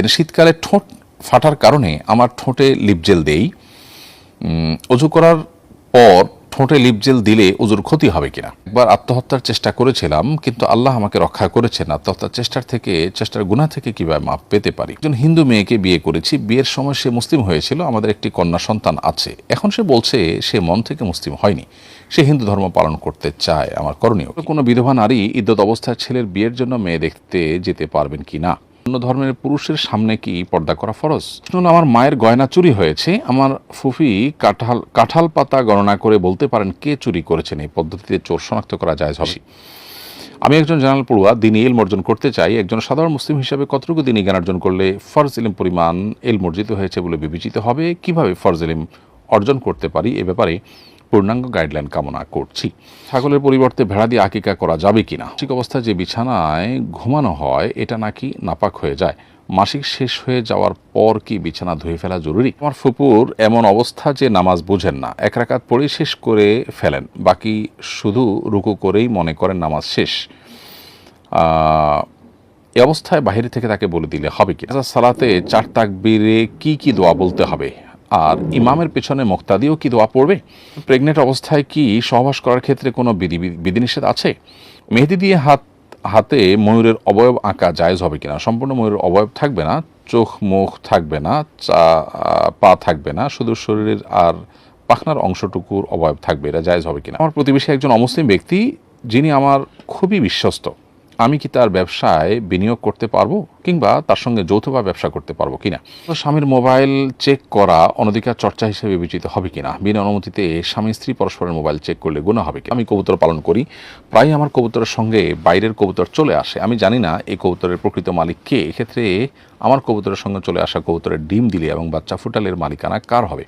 লিখেছেন শীতকালে ঠোঁট ফাটার কারণে আমার ঠোঁটে লিপজেল দেই। অজু করার পর ঠোঁটে লিপজেল দিলে অজুর ক্ষতি হবে কিনা। একবার আত্মহত্যার চেষ্টা করেছিলাম, কিন্তু আল্লাহ আমাকে রক্ষা করেছেন আত্মহত্যার চেষ্টার থেকে, চেষ্টার গুণা থেকে কীভাবে মাপ পেতে পারি? একজন হিন্দু মেয়েকে বিয়ে করেছি, বিয়ের সময় সে মুসলিম হয়েছিল, আমাদের একটি কন্যা সন্তান আছে। এখন সে বলছে, সে মন থেকে মুসলিম হয়নি। সে হিন্দু ধর্ম পালন করতে চায়, আমার করণীয়। কোনো বিধবা নারী ইদ্যত অবস্থায় ছেলের বিয়ের জন্য মেয়ে দেখতে যেতে পারবেন কি না অন্য ধর্মের পুরুষের সামনে কি পর্দা করা ফরজ? শুনুন আমার মায়ের গয়না চুরি হয়েছে, আমার ফুফি কাঁঠাল কাঁঠাল পাতা গণনা করে বলতে পারেন কে চুরি করেছেন, এই পদ্ধতিতে চোর শনাক্ত করা যায় হবে। আমি একজন জানাল পড়ুয়া, দিন ইলম অর্জন করতে চাই, একজন সাধারণ মুসলিম হিসাবে কতটুকু দিনই জ্ঞান অর্জন করলে ফরজ ইলম পরিমাণ এলম অর্জিত হয়েছে বলে বিবেচিত হবে? কীভাবে ফরজ ইলম অর্জন করতে পারি? এ ব্যাপারে পূর্ণাঙ্গ গাইডলাইন কামনা করছি। ছাগলের পরিবর্তে ভেড়া দিয়ে আকিকা করা যাবে কিনা? ঠিক অবস্থায় যে বিছানায় ঘুমানো হয় এটা নাকি নাপাক হয়ে যায়? মাসিক শেষ হয়ে যাওয়ার পর কি বিছানা ধুয়ে ফেলা জরুরি? আমার ফুপুর এমন অবস্থা যে নামাজ বুঝেন না। এক রাকাত পড়ে শেষ করে ফেলেন। বাকি শুধু রুকু করেই মনে করেন নামাজ শেষ। এই অবস্থায় বাইরে থেকে তাকে বলে দিলে হবে কি? আচ্ছা, সালাতে চার তাকবীরে কি কি দোয়া বলতে হবে? আর ইমামের পেছনে মুক্তাদিও কি দোয়া পড়বে? প্রেগনেন্ট অবস্থায় কি সহবাস করার ক্ষেত্রে কোনো বিধি বিধিনিষেধ আছে? মেহেদি দিয়ে হাত, হাতে ময়ূরের অবয়ব আঁকা জায়েজ হবে কিনা? সম্পূর্ণ ময়ূরের অবয়ব থাকবে না, চোখ, মুখ থাকবে না, চা, পা থাকবে না, শুধু শরীরের আর পাখনার অংশটুকুর অবয়ব থাকবে, এটা জায়জ হবে কিনা? আমার প্রতিবেশী একজন অমুসলিম ব্যক্তি, যিনি আমার খুবই বিশ্বস্ত, আমি কি তার ব্যবসায় বিনিয়োগ করতে পারব? কিংবা তার সঙ্গে যৌথভাবে ব্যবসা করতে পারব কিনা? স্বামীর মোবাইল চেক করা অনধিকার চর্চা হিসেবে বিবেচিত হবে কিনা? বিনা অনুমতিতে স্বামী স্ত্রী পরস্পরের মোবাইল চেক করলে গুণা হবে আমি কবুতর পালন করি, প্রায় আমার কবুতরের সঙ্গে বাইরের কবুতর চলে আসে। আমি জানি না এই কবুতরের প্রকৃত মালিক কে। এক্ষেত্রে আমার কবুতরের সঙ্গে চলে আসা কবুতরের ডিম দিলে এবং বাচ্চা ফুটালের মালিকানা কার হবে?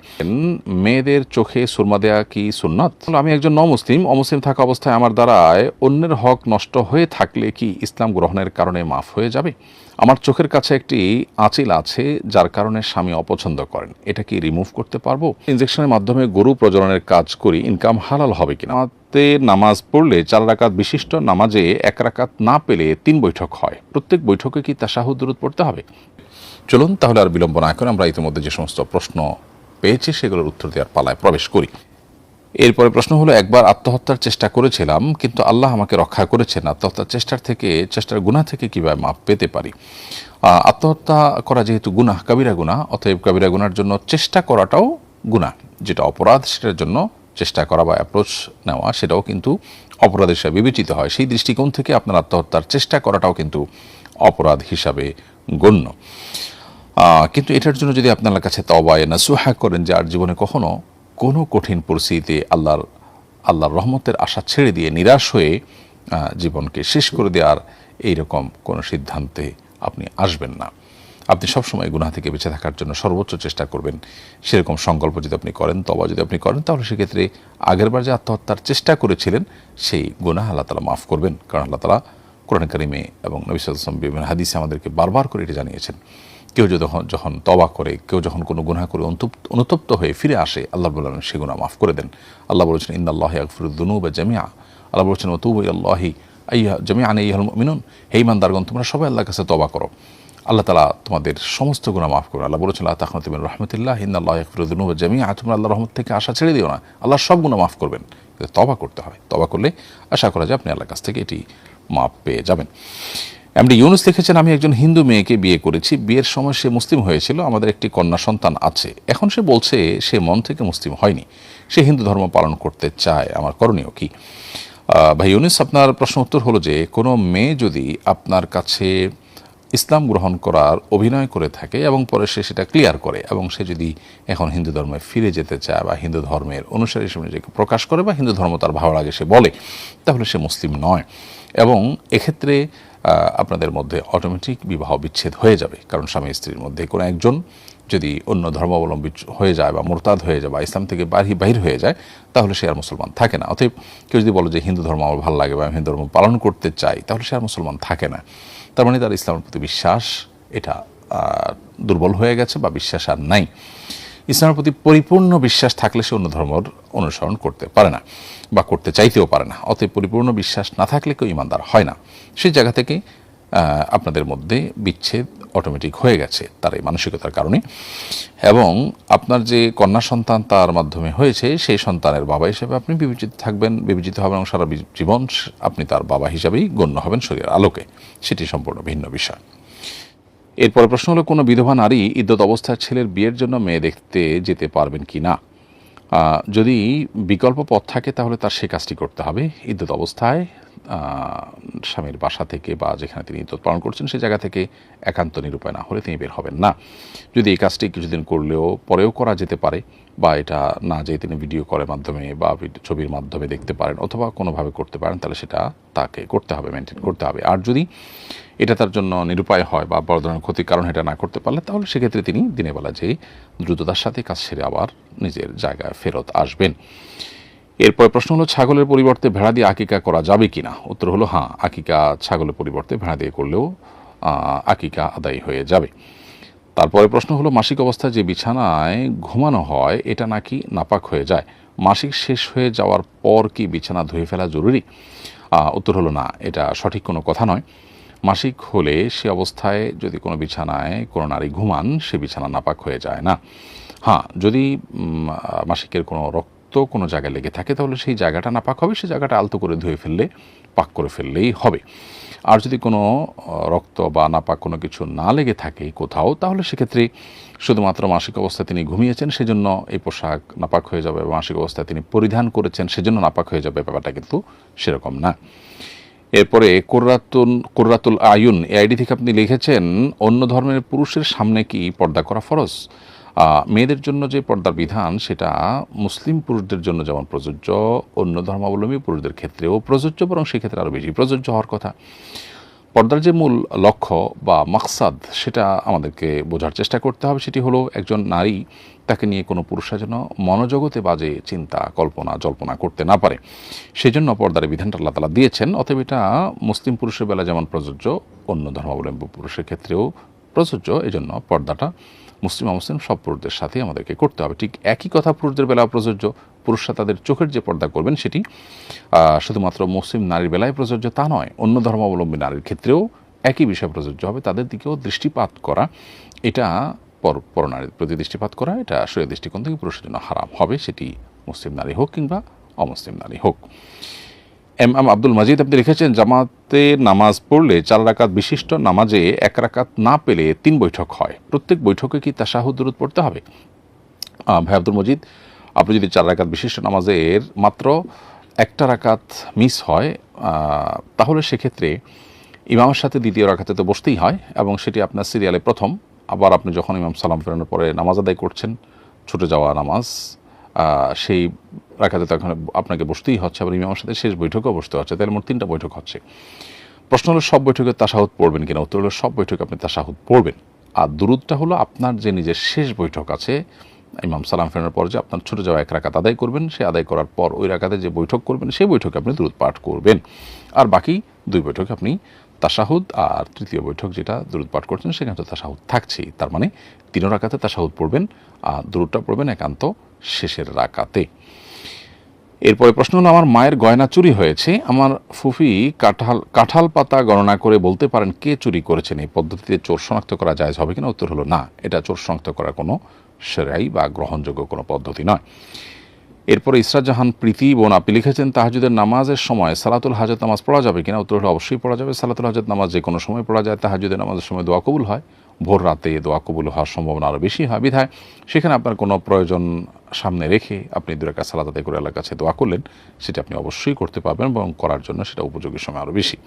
মেয়েদের চোখে সুরমা দেয়া কি সুন্নত? আমি একজন ন মুসলিম অমুসলিম থাকা অবস্থায় আমার দ্বারায় অন্যের হক নষ্ট হয়ে থাকলে কি ইসলাম গ্রহণের কারণে মাফ হয়ে যাবে? আমার চোখের কাছে একটি আঁচিল আছে যার কারণে স্বামী অপছন্দ করেন। এটা কি রিমুভ করতে পারব? ইনজেকশনের মাধ্যমে গরু প্রজননের কাজ করি ইনকাম হালাল হবে কিনা? আমাতে নামাজ পড়লে চার রাকাত বিশিষ্ট নামাজে এক রাকাত না পেলে তিন বৈঠক হয়। প্রত্যেক বৈঠকে কি তাসাহুদ দূরত পড়তে হবে? চলুন তাহলে আর বিলম্ব না করে আমরা ইতিমধ্যে যে সমস্ত প্রশ্ন পেয়েছি সেগুলোর উত্তর দেওয়ার পালায় প্রবেশ করি। এরপরে প্রশ্ন হলো, একবার আত্মহত্যার চেষ্টা করেছিলাম, কিন্তু আল্লাহ আমাকে রক্ষা করেছেন আত্মহত্যার চেষ্টার থেকে, চেষ্টার গুণা থেকে কীভাবে মাপ পেতে পারি? আত্মহত্যা করা যেহেতু গুনাহ, কাবিরা গুনাহ, অতএব কাবিরা গুনার জন্য চেষ্টা করাটাও গুনাহ। যেটা অপরাধ, সেটার জন্য চেষ্টা করা বা অ্যাপ্রোচ নেওয়া, সেটাও কিন্তু অপরাধ হিসাবে বিবেচিত হয়। সেই দৃষ্টিকোণ থেকে আপনার আত্মহত্যার চেষ্টা করাটাও কিন্তু অপরাধ হিসাবে গণ্য। কিন্তু এটার জন্য যদি আপনার কাছে তবায় নাসুহা করেন যে, আর জীবনে কখনো কোনো কঠিন পরিস্থিতিতে আল্লাহর আল্লাহর রহমতের আশা ছেড়ে দিয়ে নিরাশ হয়ে জীবনকে শেষ করে দেওয়ার এইরকম কোনো সিদ্ধান্তে আপনি আসবেন না। আপনি সবসময় গুনাহ থেকে বেঁচে থাকার জন্য সর্বোচ্চ চেষ্টা করবেন। সেরকম সংকল্প যদি আপনি করেন তবা যদি আপনি করেন, তাহলে সেক্ষেত্রে আগেরবার যে আত্মহত্যার চেষ্টা করেছিলেন, সেই গুনাহ আল্লাহ তালা মাফ করবেন। কারণ আল্লাহ তালা কোরআন কারিমে এবং নবী বিভিন্ন হাদিসে আমাদেরকে বারবার করে এটা জানিয়েছেন। কেউ যখন যখন তবা করে, কেউ যখন কোনো গুনাহ করে অনুতপ্ত হয়ে ফিরে আসে, আল্লাহ বললেন সে গুনাহ মাফ করে দেন। আল্লাহ বলেছেন ইন্দাল্লাহ আকফরুদ্দনু বা জামিয়া আল্লাহ বলেছেন, ওতুব আল্লাহি আইয়া জামিয়া আনে ইহল মিনুন হে ইমানদারগণ তোমরা সবাই আল্লাহর কাছে তবা করো। আল্লাহ তালা তোমাদের সমস্ত গুণা মাফ করো আল্লাহ বলেছেন আল্লাহ তাহমত রহমতুল্লাহ ইন্দাল্লাহ আকফরুদ্দনু বা জামিয়া তোমরা আল্লাহ রহমত থেকে আশা ছেড়ে দিও না। আল্লাহ সব গুণা মাফ করবেন। তবা করতে হবে তবা করলে আশা করা যায় আপনি আল্লাহর কাছ থেকে এটি মাপ পেয়ে যাবেন। এমডি ইউনুস লিখেছেন আমি একজন হিন্দু মেয়েকে বিয়ে করেছি, বিয়ের সময় সে মুসলিম হয়েছিল, আমাদের একটি কন্যা সন্তান আছে। এখন সে বলছে, সে মন থেকে মুসলিম হয়নি, সে হিন্দু ধর্ম পালন করতে চায়, আমার করণীয় কি? ভাই ইউনুস, আপনার প্রশ্ন উত্তর হলো যে, কোনো মেয়ে যদি আপনার কাছে ইসলাম গ্রহণ করার অভিনয় করে থাকে এবং পরে সে সেটা ক্লিয়ার করে, এবং সে যদি এখন হিন্দু ধর্মে ফিরে যেতে চায় বা হিন্দু ধর্মের অনুসারী হিসেবে নিজেকে প্রকাশ করে বা হিন্দু ধর্ম তার ভালো লাগে সে বলে, তাহলে সে মুসলিম নয়। এবং এক্ষেত্রে আপনাদের মধ্যে অটোমেটিক বিবাহ বিচ্ছেদ হয়ে যাবে। কারণ স্বামী স্ত্রীর মধ্যে কোনো একজন যদি অন্য ধর্মাবলম্বী হয়ে যায় বা মোরতাদ হয়ে যায় বা ইসলাম থেকে বাহির বাহির হয়ে যায়, তাহলে সে আর মুসলমান থাকে না। অতএব কেউ যদি বলে যে হিন্দু ধর্ম আমার ভালো লাগে বা আমি হিন্দু ধর্ম পালন করতে চাই, তাহলে সে আর মুসলমান থাকে না। তার মানে তার ইসলামের প্রতি বিশ্বাস এটা দুর্বল হয়ে গেছে বা বিশ্বাস আর নাই। ইসলামের প্রতি পরিপূর্ণ বিশ্বাস থাকলে সে অন্য ধর্মর অনুসরণ করতে পারে না বা করতে চাইতেও পারে না। অতএব পরিপূর্ণ বিশ্বাস না থাকলে কেউ ইমানদার হয় না। সেই জায়গা থেকে আপনাদের মধ্যে বিচ্ছেদ অটোমেটিক হয়ে গেছে তার এই মানসিকতার কারণে। এবং আপনার যে কন্যা সন্তান তার মাধ্যমে হয়েছে, সেই সন্তানের বাবা হিসেবে আপনি বিবেচিত থাকবেন, বিবেচিত হবেন এবং সারা জীবন আপনি তার বাবা হিসাবেই গণ্য হবেন শরীরের আলোকে। সেটি সম্পূর্ণ ভিন্ন বিষয়। এরপরে প্রশ্ন হলো, কোনো বিধবা নারী ইদ্যত অবস্থায় ছেলের বিয়ের জন্য মেয়ে দেখতে যেতে পারবেন কি না যদি বিকল্প পথ থাকে, তাহলে তার সে কাজটি করতে হবে। ইদ্যত অবস্থায় স্বামীর বাসা থেকে বা যেখানে তিনি ইদ্যত পালন করছেন সেই জায়গা থেকে একান্ত নিরুপায় না হলে তিনি বের হবেন না। যদি এই কাজটি কিছুদিন করলেও পরেও করা যেতে পারে, বা এটা না যে তিনি ভিডিও কলের মাধ্যমে বা ছবির মাধ্যমে দেখতে পারেন, অথবা কোনোভাবে করতে পারেন, তাহলে সেটা তাকে করতে হবে, মেনটেন করতে হবে। আর যদি এটা তার জন্য নিরুপায় হয় বা বড় ধরনের ক্ষতির কারণ এটা না করতে পারলে, তাহলে সেক্ষেত্রে তিনি দিনের বেলা যেই দ্রুততার সাথে কাজ সেরে আবার নিজের জায়গায় ফেরত আসবেন। এরপর প্রশ্ন হলো, ছাগলের পরিবর্তে ভেড়া দিয়ে আকিকা করা যাবে কি না উত্তর হলো হ্যাঁ আকিকা ছাগলের পরিবর্তে ভেড়া দিয়ে করলেও আকিকা আদায় হয়ে যাবে। তারপরে প্রশ্ন হলো, মাসিক অবস্থায় যে বিছানায় ঘুমানো হয়, এটা নাকি নাপাক হয়ে যায়? মাসিক শেষ হয়ে যাওয়ার পর কি বিছানা ধুয়ে ফেলা জরুরি? উত্তর হলো, না, এটা সঠিক কোনো কথা নয়। মাসিক হলে সে অবস্থায় যদি কোনো বিছানায় কোনো নারী ঘুমান, সে বিছানা নাপাক হয়ে যায় না। হ্যাঁ যদি মাসিকের কোনো রক্ত কোনো জায়গায় লেগে থাকে, তাহলে সেই জায়গাটা নাপাক হবে। সেই জায়গাটা আলতো করে ধুয়ে ফেললে, পাক করে ফেললেই হবে। আর যদি কোনো রক্ত বা নাপাক কোনো কিছু না লেগে থাকে কোথাও, তাহলে সেক্ষেত্রে শুধুমাত্র মাসিক অবস্থায় তিনি ঘুমিয়েছেন, সেজন্য এই পোশাক নাপাক হয়ে যাবে মাসিক অবস্থায় তিনি পরিধান করেছেন, সেজন্য নাপাক হয়ে যাবে, ব্যাপারটা কিন্তু সেরকম না। এরপরে কোর্রাতুন কোরাতুল আয়ুন এ আইডি থেকে আপনি লিখেছেন, অন্য ধর্মের পুরুষের সামনে কি পর্দা করা ফরজ? মেয়েদের জন্য যে পর্দার বিধান, সেটা মুসলিম পুরুষদের জন্য যেমন প্রযোজ্য, অন্য ধর্মাবলম্বী পুরুষদের ক্ষেত্রেও প্রযোজ্য, বরং সেক্ষেত্রে আরও বেশি প্রযোজ্য হওয়ার কথা। পর্দার যে মূল লক্ষ্য বা মাকসাদ, সেটা আমাদেরকে বোঝার চেষ্টা করতে হবে। সেটি হলো একজন নারী তাকে নিয়ে কোনো পুরুষরা যেন মনোজগতে বাজে চিন্তা, কল্পনা, জল্পনা করতে না পারে। সেজন্য পর্দার বিধানটা আল্লাহ তালা দিয়েছেন, অতএব এটা মুসলিম পুরুষের বেলা যেমন প্রযোজ্য, অন্য ধর্মাবলম্বী পুরুষের ক্ষেত্রেও প্রযোজ্য। এজন্য পর্দাটা মুসলিম মুসলিম সব পুরুষদের সাথে আমাদেরকে করতে হবে। ঠিক একই কথা পুরুষদের বেলা প্রযোজ্য পুরুষরা তাদের চোখের যে পর্দা করবেন সেটি শুধুমাত্র মুসলিম নারীর বেলায় প্রযোজ্য তা নয়, অন্য ধর্মাবলম্বী নারীর ক্ষেত্রেও একই বিষয় প্রযোজ্য হবে। তাদের দিকেও দৃষ্টিপাত করা, এটা পর, পরনারীর প্রতি দৃষ্টিপাত করা, এটা শরীর দৃষ্টিকোণ থেকে পুরুষের জন্য হারাম হবে, সেটি মুসলিম নারী হোক কিংবা অমুসলিম নারী হোক। এম এম আব্দুল মাজিদ, আপনি লিখেছেন, জামাতে নামাজ পড়লে চার রাকাত বিশিষ্ট নামাজে এক রাকাত না পেলে তিন বৈঠক হয়। প্রত্যেক বৈঠকে কি তাশাহুদ দূরত পড়তে হবে? ভাই আব্দুল মজিদ আপনি যদি চার রাকাত বিশিষ্ট নামাজের মাত্র একটা রাকাত মিস হয় তাহলে সেক্ষেত্রে ইমামের সাথে দ্বিতীয় রাকাতে তো বসতেই হয় এবং সেটি আপনার সিরিয়ালে প্রথম। আবার আপনি যখন ইমাম সালাম ফেরানোর পরে নামাজ আদায় করছেন, ছুটে যাওয়া নামাজ সেই রাখাতে তখন আপনাকে বসতেই হচ্ছে, আবার ইমামের সাথে শেষ বৈঠকেও বসতে হচ্ছে। তাহলে মোট তিনটা বৈঠক হচ্ছে। প্রশ্ন হলো, সব বৈঠকে তাসাহুদ পড়বেন কিনা? উত্তর হলো, সব বৈঠকে আপনি তাসাহুদ পড়বেন। আর দুরুদটা হলো, আপনার যে নিজের শেষ বৈঠক আছে ইমাম সালাম ফেরানোর পর যে আপনার ছুটে যাওয়া এক রাকাত আদায় করবেন, সে আদায় করার পর ওই রাকাতে যে বৈঠক করবেন, সেই বৈঠকে আপনি দুরুদ পাঠ করবেন। আর বাকি দুই বৈঠকে আপনি তাসাহুদ আর তৃতীয় বৈঠক যেটা দুরুদ পাঠ করছেন, সেখানে তো তাসাহুদ থাকছেই। তার মানে তিন রাকাতে তাসাহুদ পড়বেন, আর দুরুদটা পড়বেন একান্ত শেষের রাকাতে। এরপরে প্রশ্ন হলো, আমার মায়ের গয়না চুরি হয়েছে, আমার ফুফি কাঁঠাল কাঁঠাল পাতা গণনা করে বলতে পারেন কে চুরি করেছেন? এই পদ্ধতিতে চোর শনাক্ত করা যায় হবে কিনা? উত্তর হলো না, এটা চোর শনাক্ত করার কোনো সেরাই বা গ্রহণযোগ্য কোনো পদ্ধতি নয়। এরপরে ইসরাত জাহান প্রীতি বোন, আপনি লিখেছেন তাহাজুদের নামাজের সময় সালাতুল হাজত নামাজ পড়া যাবে কিনা? উত্তর হলো অবশ্যই পড়া যাবে। সালাতুল হাজত নামাজ যে কোনো সময় পড়া যায়। তাহাজুদের নামাজের সময় দোয়া কবুল হয়। ভোর রাতে দোয়া কবুল হওয়ার সম্ভাবনা আরও বেশি হয়। বিধায় সেখানে আপনার কোনো প্রয়োজন সামনে রেখে আপনি দুরাকা সালাত আদায় করে আল্লাহর কাছে দোয়া করলেন, সেটা আপনি অবশ্যই করতে পারবেন এবং করার জন্য সেটা উপযোগী সময় আরও বেশি।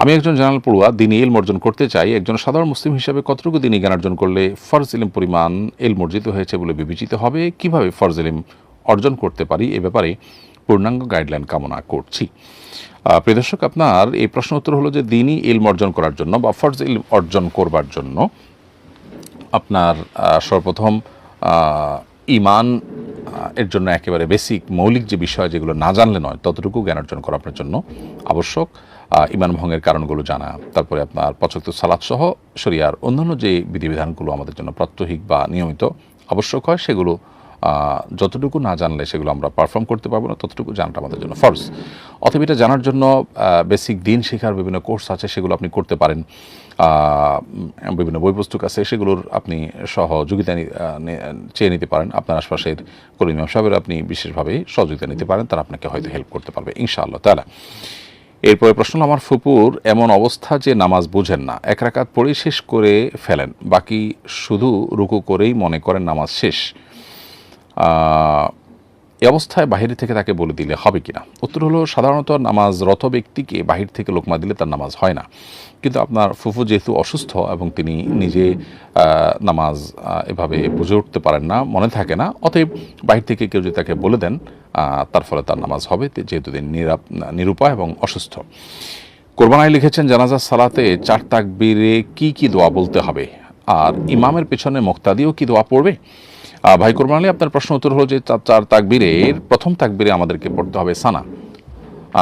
আমি একজন জেনারেল পড়ুয়া দিনী ইলম অর্জন করতে চাই। একজন সাধারণ মুসলিম হিসাবে কতটুকু দিনী জ্ঞান অর্জন করলে ফরজ ইলিম পরিমাণ এলম অর্জিত হয়েছে বলে বিবেচিত হবে? কীভাবে ফরজ ইলিম অর্জন করতে পারি? এ ব্যাপারে পূর্ণাঙ্গ গাইডলাইন কামনা করছি। প্রিয় দর্শক, আপনার এই প্রশ্ন উত্তর হলো যে দিনই ইলম অর্জন করার জন্য বা ফরজ ইলম অর্জন করবার জন্য আপনার সর্বপ্রথম ইমান এর জন্য একেবারে বেসিক মৌলিক যে বিষয় যেগুলো না জানলে নয়, ততটুকু জ্ঞান অর্জন করা আপনার জন্য আবশ্যক। ইমান ভঙ্গের কারণগুলো জানা, তারপরে আপনার পঁচাত্ত সালাদ সহ শরিয়ার অন্যান্য যে বিধিবিধানগুলো আমাদের জন্য প্রাত্যহিক বা নিয়মিত আবশ্যক হয়, সেগুলো যতটুকু না জানলে সেগুলো আমরা পারফর্ম করতে পারব না, ততটুকু জানাটা আমাদের জন্য ফর্স অথবা এটা জানার জন্য বেসিক দিন শেখার বিভিন্ন কোর্স আছে, সেগুলো আপনি করতে পারেন। বিভিন্ন বই পুস্তক আছে, সেগুলোর আপনি সহযোগিতা চেয়ে নিতে পারেন। আপনার আশপাশের করিম সাহেবের আপনি বিশেষভাবে সহযোগিতা নিতে পারেন, তারা আপনাকে হয়তো হেল্প করতে পারবে, ইনশাআল্লাহ তালা এরপরে প্রশ্ন আমার ফুপুর, এমন অবস্থা যে নামাজ বুঝেন না। এক রাকাত পড়ে শেষ করে ফেলেন, বাকি শুধু রুকু করেই মনে করেন নামাজ শেষ। এই অবস্থায় বাহির থেকে তাকে বলে দিলে হবে কিনা? উত্তর হলো, সাধারণত নামাজরত ব্যক্তিকে বাহির থেকে লোকমা দিলে তার নামাজ হয় না। কিন্তু আপনার ফুফু যেহেতু অসুস্থ এবং তিনি নিজে নামাজ এভাবে বুঝে উঠতে পারেন না, মনে থাকে না, অতএব বাহির থেকে কেউ যদি তাকে বলে দেন তার ফলে তার নামাজ হবে যেহেতু তিনি নিরাপ নিরুপায় এবং অসুস্থ। কোরবানায় লিখেছেন জানাজা, সালাতে চার তাকবীরে কি কি দোয়া বলতে হবে? আর ইমামের পেছনে মোক্তাদিও কি দোয়া পড়বে? ভাই কোরবান আলী আপনার প্রশ্ন উত্তর হলো যে চার- তাকবীরের, প্রথম তাকবীরে আমাদেরকে পড়তে হবে সানা।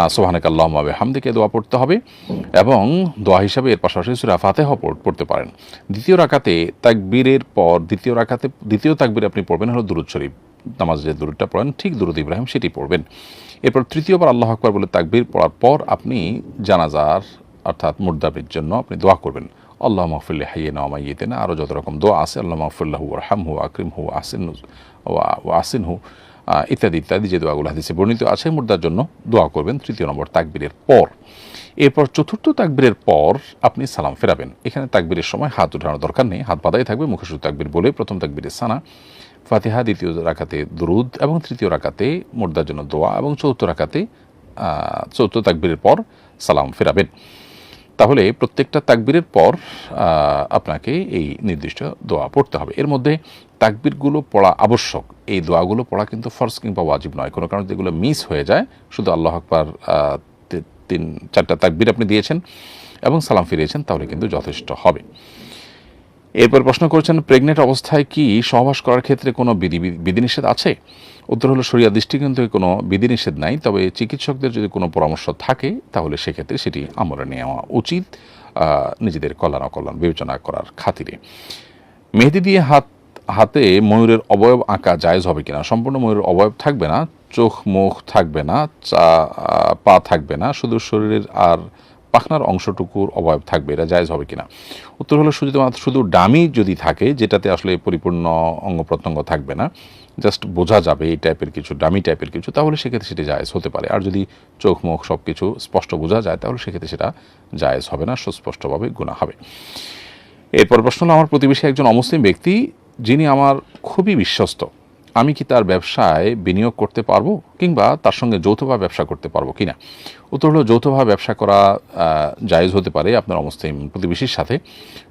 সোহানেক আল্লাহ হামদিকে দোয়া পড়তে হবে এবং দোয়া হিসাবে এর পাশাপাশি সুরা ফাতেহ পড়তে পারেন। দ্বিতীয় রাকাতে তাকবীরের পর, দ্বিতীয় রাকাতে, দ্বিতীয় তাকবীরে আপনি পড়বেন হলো দুরুদ শরীফ। নামাজ যে দুরুদটা পড়েন, ঠিক দুরুদ ইব্রাহিম সেটি পড়বেন। এরপর তৃতীয়বার আল্লাহ আকবর বলে তাকবীর পড়ার পর আপনি জানাজার, অর্থাৎ মুর্দাবির জন্য আপনি দোয়া করবেন। আল্লাহ মাহফুল্লাহ হাইয়ে না মাইয়েতে না আরও যত রকম দোয়া আছে আল্লাহ মাহফুল্লাহ রহাম হু আকরিম হু আসিন ও আসিন হু ইত্যাদি ইত্যাদি যে দোয়াগুলো হাদিসে বর্ণিত আছে মুর্দার জন্য দোয়া করবেন। তৃতীয় নম্বর তাকবীরের পর। এরপর চতুর্থ তাকবীরের পর আপনি সালাম ফেরাবেন। এখানে তাকবীরের সময় হাত উঠানোর দরকার নেই হাত বাদাই থাকবে মুখে শুধু তাকবীর বলে প্রথম তাকবীরের সানা ফাতিহা দ্বিতীয় রাকাতে দুরুদ এবং তৃতীয় রাকাতে মুর্দার জন্য দোয়া এবং চতুর্থ আহ, চতুর্থ তাকবীরের পর সালাম ফেরাবেন। তাহলে প্রত্যেকটা তাকবীরের পর আপনাকে এই নির্দিষ্ট দোয়া পড়তে হবে। এর মধ্যে তাকবীরগুলো পড়া আবশ্যক। এই দোয়াগুলো পড়া কিন্তু ফরজ কিংবা ওয়াজিব নয়। কোনো কারণে যেগুলো মিস হয়ে যায়, শুধু আল্লাহ আকবার তিন, চারটা তাকবীর আপনি দিয়েছেন এবং সালাম ফিরিয়েছেন, তাহলে কিন্তু যথেষ্ট হবে। এরপর প্রশ্ন করেছেন, প্রেগনেন্ট অবস্থায় কি সহবাস করার ক্ষেত্রে কোনো বিধি বিধিনিষেধ আছে? উত্তর হলো, শরিয়া দৃষ্টিকোণ থেকে কোনো বিধিনিষেধ নাই, তবে চিকিৎসকদের যদি কোনো পরামর্শ থাকে, তাহলে সেক্ষেত্রে সেটি আমলে নেওয়া উচিত নিজেদের কল্যাণ অকল্যাণ বিবেচনা করার খাতিরে। মেহেদি দিয়ে হাত, হাতে ময়ূরের অবয়ব আঁকা জায়েজ হবে কিনা? সম্পূর্ণ ময়ূরের অবয়ব থাকবে না চোখ মুখ থাকবে না, চা পা থাকবে না, শুধু শরীরের আর পাখনার অংশটুকুর অবয়ব থাকবে, এটা জায়েজ হবে কিনা? উত্তর হলো শুধু শুধু ডামি যদি থাকে, যেটাতে আসলে পরিপূর্ণ অঙ্গ প্রত্যঙ্গ থাকবে না জাস্ট বোঝা যাবে এই টাইপের কিছু, ডামি টাইপের কিছু, তাহলে সেক্ষেত্রে সেটি জায়েজ হতে পারে। আর যদি চোখ, মুখ সব কিছু স্পষ্ট বোঝা যায়, তাহলে সেক্ষেত্রে সেটা জায়েজ হবে না, সুস্পষ্টভাবে গুণা হবে। এরপর প্রশ্ন হলো, আমার প্রতিবেশী একজন অমুসলিম ব্যক্তি, যিনি আমার খুবই বিশ্বস্ত। আমি কি তার ব্যবসায় বিনিয়োগ করতে পারব কিংবা তার সঙ্গে যৌথভাবে ব্যবসা করতে পারব কিনা? উত্তর হলো যৌথভাবে ব্যবসা করা জায়েজ হতে পারে আপনার অমুসলিম প্রতিবেশীর সাথে।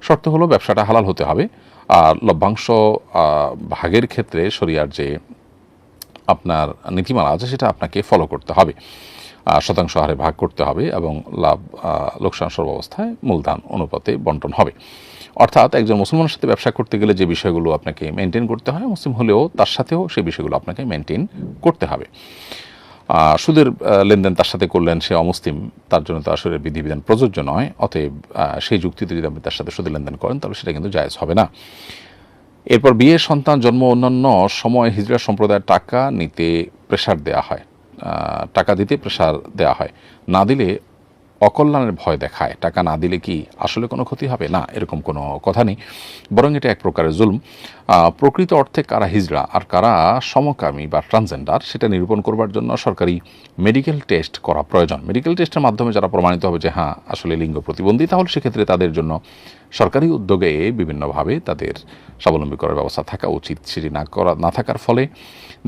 শর্ত হলো ব্যবসাটা হালাল হতে হবে। আর লভ্যাংশ ভাগের ক্ষেত্রে শরিয়ার যে আপনার নীতিমালা আছে সেটা আপনাকে ফলো করতে হবে। শতাংশ হারে ভাগ করতে হবে এবং লাভ লোকসান সর্বাবস্থায় মূলধন অনুপাতে বন্টন হবে। অর্থাৎ একজন মুসলমানের সাথে ব্যবসা করতে গেলে যে বিষয়গুলো আপনাকে মেনটেন করতে হয়, মুসলিম হলেও তার সাথেও সেই বিষয়গুলো আপনাকে মেনটেন করতে হবে। সুদের লেনদেন তার সাথে করলেন, সে অমুসলিম, তার জন্য তো আসলে বিধিবিধান প্রযোজ্য নয়, অতএব সেই যুক্তিতে যদি আপনি তার সাথে সুদের লেনদেন করেন, তাহলে সেটা কিন্তু জায়েজ হবে না। এরপর বিয়ে, সন্তান, জন্ম, অন্যান্য সময় হিজড়া সম্প্রদায়ের টাকা নিতে প্রেশার দেওয়া হয়। টাকা দিতে প্রেশার দেওয়া হয়। না দিলে অকল্যাণের ভয় দেখায়। টাকা না দিলে কি আসলে কোনো ক্ষতি হবে? না, এরকম কোনো কথা নেই। বরং এটা এক প্রকারের জুলম। প্রকৃত অর্থে কারা হিজড়া আর কারা সমকামী বা ট্রান্সজেন্ডার সেটা নিরূপণ করবার জন্য সরকারি মেডিকেল টেস্ট করা প্রয়োজন। মেডিকেল টেস্টের মাধ্যমে যারা প্রমাণিত হবে যে হ্যাঁ আসলে লিঙ্গ প্রতিবন্ধী, তাহলে সেক্ষেত্রে তাদের জন্য সরকারি উদ্যোগে বিভিন্নভাবে তাদের স্বাবলম্বী করার ব্যবস্থা থাকা উচিত সেটি না করা, না থাকার ফলে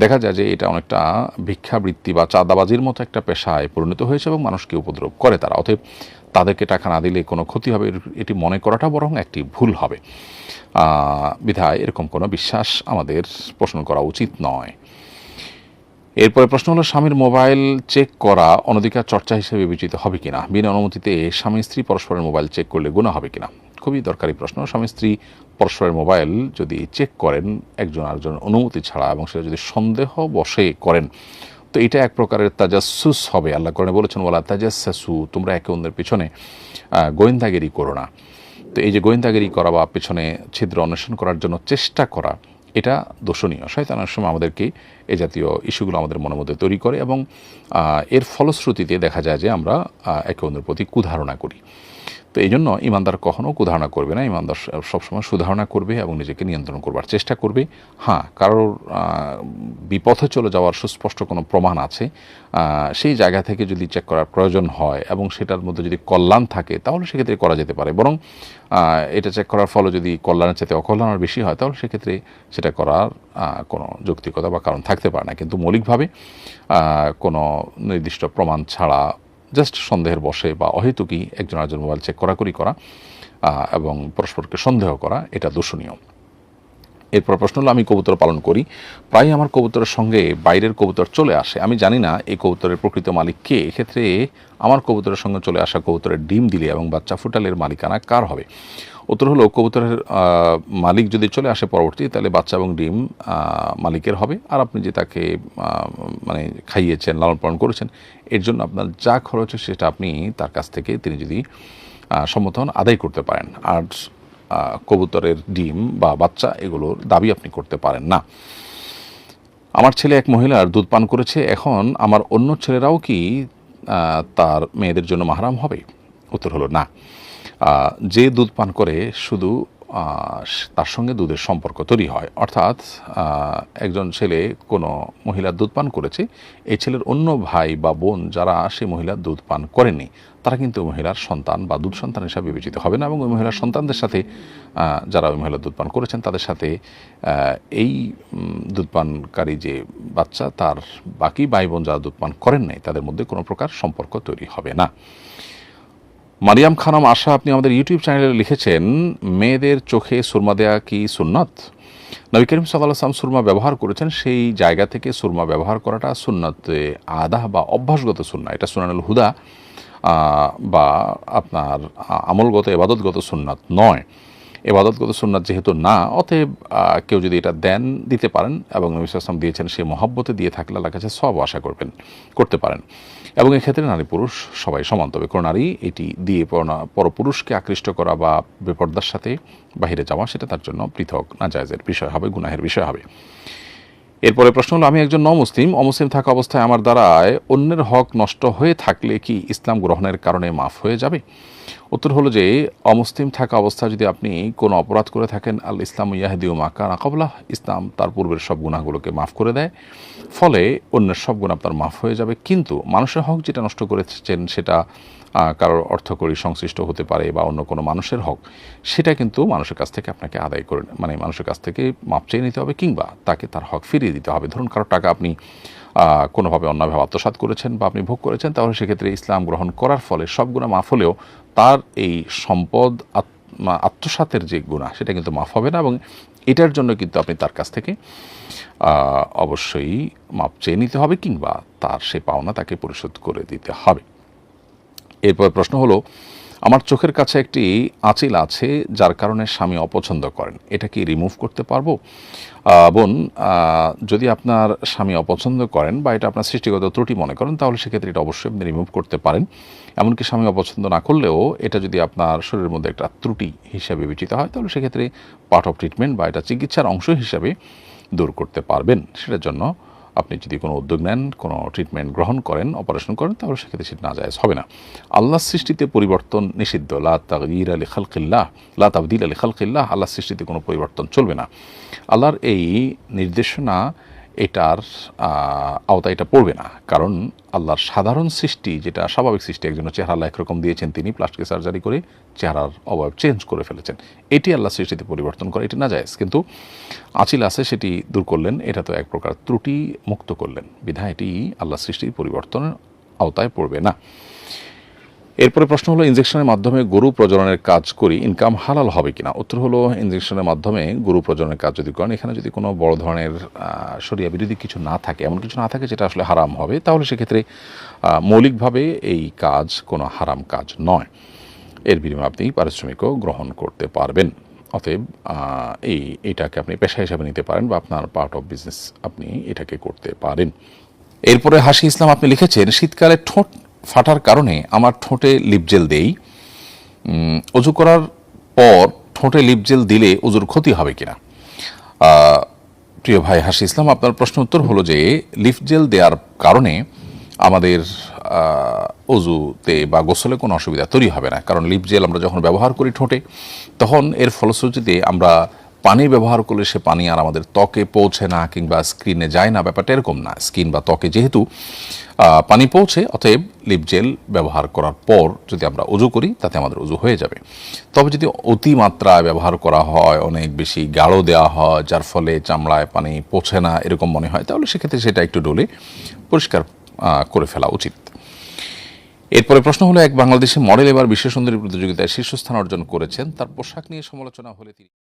দেখা যায় যে এটা অনেকটা ভিক্ষাবৃত্তি বা চাঁদাবাজির মতো একটা পেশায় পরিণত হয়েছে এবং মানুষকে উপদ্রব করে তারা। অতএব তাদেরকে টাকা না দিলে কোনো ক্ষতি হবে এটি মনে করাটা বরং একটি ভুল হবে। বিধায় এরকম কোনো বিশ্বাস আমাদের পোষণ করা উচিত নয়। এরপরে প্রশ্ন হলো, স্বামীর মোবাইল চেক করা অনধিকার চর্চা হিসেবে বিবেচিত হবে কিনা? বিনা অনুমতিতে স্বামী স্ত্রী পরস্পরের মোবাইল চেক করলে গুণা হবে কিনা? খুবই দরকারি প্রশ্ন। স্বামী স্ত্রী পরস্পরের মোবাইল যদি চেক করেন, একজন আরেকজনের অনুমতি ছাড়া এবং সেটা যদি সন্দেহ বসে করেন, তো এটা এক প্রকারের তাজাসুস হবে। আল্লাহ করে বলেছেন বলা তাজাসু তোমরা একে অন্যের পিছনে গোয়েন্দাগিরি করো না। তো এই যে গোয়েন্দাগিরি করা বা পেছনে ছিদ্র অন্বেষণ করার জন্য চেষ্টা করা, এটা দোষণীয়। শয়তান অনেক সময় আমাদেরকে এ জাতীয় ইস্যুগুলো আমাদের মনের মধ্যে তৈরি করে এবং এর ফলশ্রুতিতে দেখা যায় যে আমরা একে অন্যের প্রতি কুধারণা করি। তো এই জন্য ইমানদার কখনও কুধারণা করবে না। ইমানদার সবসময় সুধারণা করবে এবং নিজেকে নিয়ন্ত্রণ করবার চেষ্টা করবে। হ্যাঁ কারোর বিপথে চলে যাওয়ার সুস্পষ্ট কোনো প্রমাণ আছে। সেই জায়গা থেকে যদি চেক করার প্রয়োজন হয় এবং সেটার মধ্যে যদি কল্যাণ থাকে, তাহলে সেক্ষেত্রে করা যেতে পারে। বরং এটা চেক করার ফলে যদি কল্যাণের চাইতে অকল্যাণের বেশি হয়, তাহলে সেক্ষেত্রে সেটা করার কোনো যৌক্তিকতা বা কারণ থাকতে পারে না। কিন্তু মৌলিকভাবে কোনো নির্দিষ্ট প্রমাণ ছাড়া জাস্ট সন্দেহের বসে বা অহেতুকি একজন আরেকজন মোবাইল চেক করাকরি করা এবং পরস্পরকে সন্দেহ করা, এটা দূষণীয়। এরপর প্রশ্ন হলো, আমি কবুতর পালন করি, প্রায় আমার কবুতরের সঙ্গে বাইরের কবুতর চলে আসে, আমি জানি না এই কবুতরের প্রকৃত মালিক কে, এক্ষেত্রে আমার কবুতরের সঙ্গে চলে আসা কবুতরের ডিম দিলে এবং বাচ্চা ফুটালের মালিকানা কার হবে? উত্তর হলো কবুতরের মালিক যদি চলে আসে পরবর্তী তাহলে বাচ্চা এবং ডিম মালিকের হবে। আর আপনি যে তাকে মানে খাইয়েছেন, লালন পালন করেছেন, এর জন্য আপনার যা খরচ সেটা আপনি তার কাছ থেকে তিনি যদি সমর্থন আদায় করতে পারেন। আর কবুতরের ডিম বা বাচ্চা, এগুলোর দাবি আপনি করতে পারেন না। আমার ছেলে এক মহিলার দুধ পান করেছে। এখন আমার অন্য ছেলেরাও কি তার মেয়েদের জন্য মাহারাম হবে? উত্তর হলো না। যে দুধ পান করে শুধু তার সঙ্গে দুধের সম্পর্ক তৈরি হয়। অর্থাৎ একজন ছেলে কোনো মহিলার দুধ পান করেছে, এই ছেলের অন্য ভাই বা বোন যারা সেই মহিলার দুধ পান করেনি, তারা কিন্তু মহিলার সন্তান বা দুধ সন্তান হিসাবে বিবেচিত হবে না এবং ওই মহিলার সন্তানদের সাথে যারা ওই মহিলার দুধ পান করেছেন, তাদের সাথে এই দুধ পানকারী যে বাচ্চা, তার বাকি ভাই বোন যারা দুধ পান করেন নাই, তাদের মধ্যে কোনো প্রকার সম্পর্ক তৈরি হবে না। মারিয়াম খানম আশা, আপনি আমাদের ইউটিউব চ্যানেলে লিখেছেন, মেয়েদের চোখে সুরমা দেয়া কি সুন্নত? নবী করিম সাল্লাহ আসলাম সুরমা ব্যবহার করেছেন, সেই জায়গা থেকে সুরমা ব্যবহার করাটা সুন্নত আদাহ বা অভ্যাসগত সুন্না এটা সুনানুল হুদা বা আপনার আমলগত, এবাদতগত সুন্নাত নয়। এবাদতগত সুন্নাত যেহেতু না, অতএব কেউ যদি এটা দেন, দিতে পারেন এবং নবী আসলাম দিয়েছেন, সে মহব্বতে দিয়ে থাকলে আল্লাহ কাছে সব আশা করবেন, করতে পারেন। এবং এক্ষেত্রে নারী পুরুষ সবাই সমান। তবে কোনো নারী এটি দিয়ে পরপুরুষকে আকৃষ্ট করা বা বেপর্দার সাথে বাহিরে যাওয়া, সেটা তার জন্য পৃথক, নাজায়জের বিষয় হবে, গুনাহের বিষয় হবে। এরপরে প্রশ্ন হলো, আমি একজন নমুসলিম, অমুসলিম থাকা অবস্থায় আমার দ্বারায় অন্যের হক নষ্ট হয়ে থাকলে কি ইসলাম গ্রহণের কারণে মাফ হয়ে যাবে? উত্তর হলো যে, অমুসলিম থাকা অবস্থায় যদি আপনি কোনো অপরাধ করে থাকেন, আল ইসলাম ইয়াহদিউ মাকা নাকাবলাহ ইসলাম তার পূর্বের সব গুণাগুলোকে মাফ করে দেয়। ফলে অন্যের সব গুণ আপনার মাফ হয়ে যাবে। কিন্তু মানুষের হক যেটা নষ্ট করেছেন সেটা কারোর অর্থকরী সংশ্লিষ্ট হতে পারে বা অন্য কোনো মানুষের হক, সেটা কিন্তু মানুষের কাছ থেকে আপনাকে আদায় করে মানে মানুষের কাছ থেকে মাপ চেয়ে নিতে হবে কিংবা তাকে তার হক ফিরিয়ে দিতে হবে। ধরুন কারোর টাকা আপনি কোনোভাবে অন্যভাবে আত্মসাৎ করেছেন বা আপনি ভোগ করেছেন, তাহলে সেক্ষেত্রে ইসলাম গ্রহণ করার ফলে সব গুণা মাফ হলেও তার এই সম্পদ আত্মসাতের যে গুণা সেটা কিন্তু মাফ হবে না এবং এটার জন্য কিন্তু আপনি তার কাছ থেকে অবশ্যই মাপ চেয়ে নিতে হবে কিংবা তার সে পাওনা তাকে পরিশোধ করে দিতে হবে। এরপর প্রশ্ন হলো, আমার চোখের কাছে একটি আঁচিল আছে যার কারণে স্বামী অপছন্দ করেন। এটা কি রিমুভ করতে পারব? বোন যদি আপনার স্বামী অপছন্দ করেন বা এটা আপনার সৃষ্টিগত ত্রুটি মনে করেন, তাহলে সেক্ষেত্রে এটা অবশ্যই আপনি রিমুভ করতে পারেন। এমনকি স্বামী অপছন্দ না করলেও এটা যদি আপনার শরীরের মধ্যে একটা ত্রুটি হিসাবে বিবেচিত হয়, তাহলে সেক্ষেত্রে পার্ট অফ ট্রিটমেন্ট বা এটা চিকিৎসার অংশ হিসাবে দূর করতে পারবেন। সেটার জন্য আপনি যদি কোনো উদ্যোগ নেন, কোনো ট্রিটমেন্ট গ্রহণ করেন অপারেশন করেন, তাহলে সেক্ষেত্রে সেটা না যায়জ হবে না। আল্লাহর সৃষ্টিতে পরিবর্তন নিষিদ্ধ। লা তাগির আলী খালকিল্লাহ, লা তাবদিল আলী খালকিল্লাহ, আল্লাহর সৃষ্টিতে কোনো পরিবর্তন চলবে না। আল্লাহর এই নির্দেশনা এটার আওতায় এটা পড়বে না। কারণ আল্লাহর সাধারণ সৃষ্টি, যেটা স্বাভাবিক সৃষ্টি, একজনের চেহারা একরকম দিয়েছেন তিনি, প্লাস্টিক সার্জারি করে চেহারার অবয়ব চেঞ্জ করে ফেলেছেন। এটি আল্লাহ সৃষ্টিতে পরিবর্তন করে, এটি না যায় কিন্তু আচিল আছে, সেটি দূর করলেন, এটা তো এক প্রকার ত্রুটি মুক্ত করলেন। বিধায় এটি আল্লাহ সৃষ্টির পরিবর্তনের আওতায় পড়বে না। এরপরে প্রশ্ন হলো ইনজেকশনের মাধ্যমে গরু প্রজননের কাজ করি ইনকাম হালাল হবে কিনা? উত্তর হলো ইনজেকশনের মাধ্যমে গরু প্রজননের কাজ যদি করেন, এখানে যদি কোনো বড় ধরনের শরিয়া বিরোধী কিছু না থাকে, এমন কিছু না থাকে যেটা আসলে হারাম হবে, তাহলে সেক্ষেত্রে মৌলিকভাবে এই কাজ কোনো হারাম কাজ নয়। এর বিনিময়ে আপনি পারিশ্রমিকও গ্রহণ করতে পারবেন। অতএব এই, এটাকে আপনি পেশা হিসাবে নিতে পারেন বা আপনার পার্ট অফ বিজনেস আপনি এটাকে করতে পারেন। এরপরে হাসি ইসলাম আপনি লিখেছেন, শীতকালে ঠোঁট ফাটার কারণে আমার ঠোঁটে লিপজেল দেই। অজু করার পর ঠোঁটে লিপজেল দিলে অজুর ক্ষতি হবে কিনা? প্রিয় ভাই হাসি ইসলাম, আপনার প্রশ্ন উত্তর হলো যে লিফট জেল দেওয়ার কারণে আমাদের অজুতে বা গোসলে কোনো অসুবিধা তৈরি হবে না। কারণ লিপ জেল আমরা যখন ব্যবহার করি ঠোঁটে, তখন এর ফলশ্রুতিতে আমরা পানি ব্যবহার করলে সে পানি আর আমাদের ত্বকে পৌঁছে না কিংবা স্ক্রিনে যায় না। ব্যাপারটা এরকম না। স্কিন বা ত্বকে যেহেতু পানি পৌঁছে, অতএব লিপ জেল ব্যবহার করার পর যদি আমরা উজু করি, তাতে আমাদের উজু হয়ে যাবে। তবে যদি অতিমাত্রায় ব্যবহার করা হয়, অনেক বেশি গাঢ় দেওয়া হয়, যার ফলে চামড়ায় পানি পৌঁছে না, এরকম মনে হয়, তাহলে সেক্ষেত্রে সেটা একটু ডলে পরিষ্কার করে ফেলা উচিত। এরপরে প্রশ্ন হলো, এক বাংলাদেশি মডেল এবার বিশ্ব সুন্দরী প্রতিযোগিতায় শীর্ষস্থান অর্জন করেছেন। তার পোশাক নিয়ে সমালোচনা হলে তিনি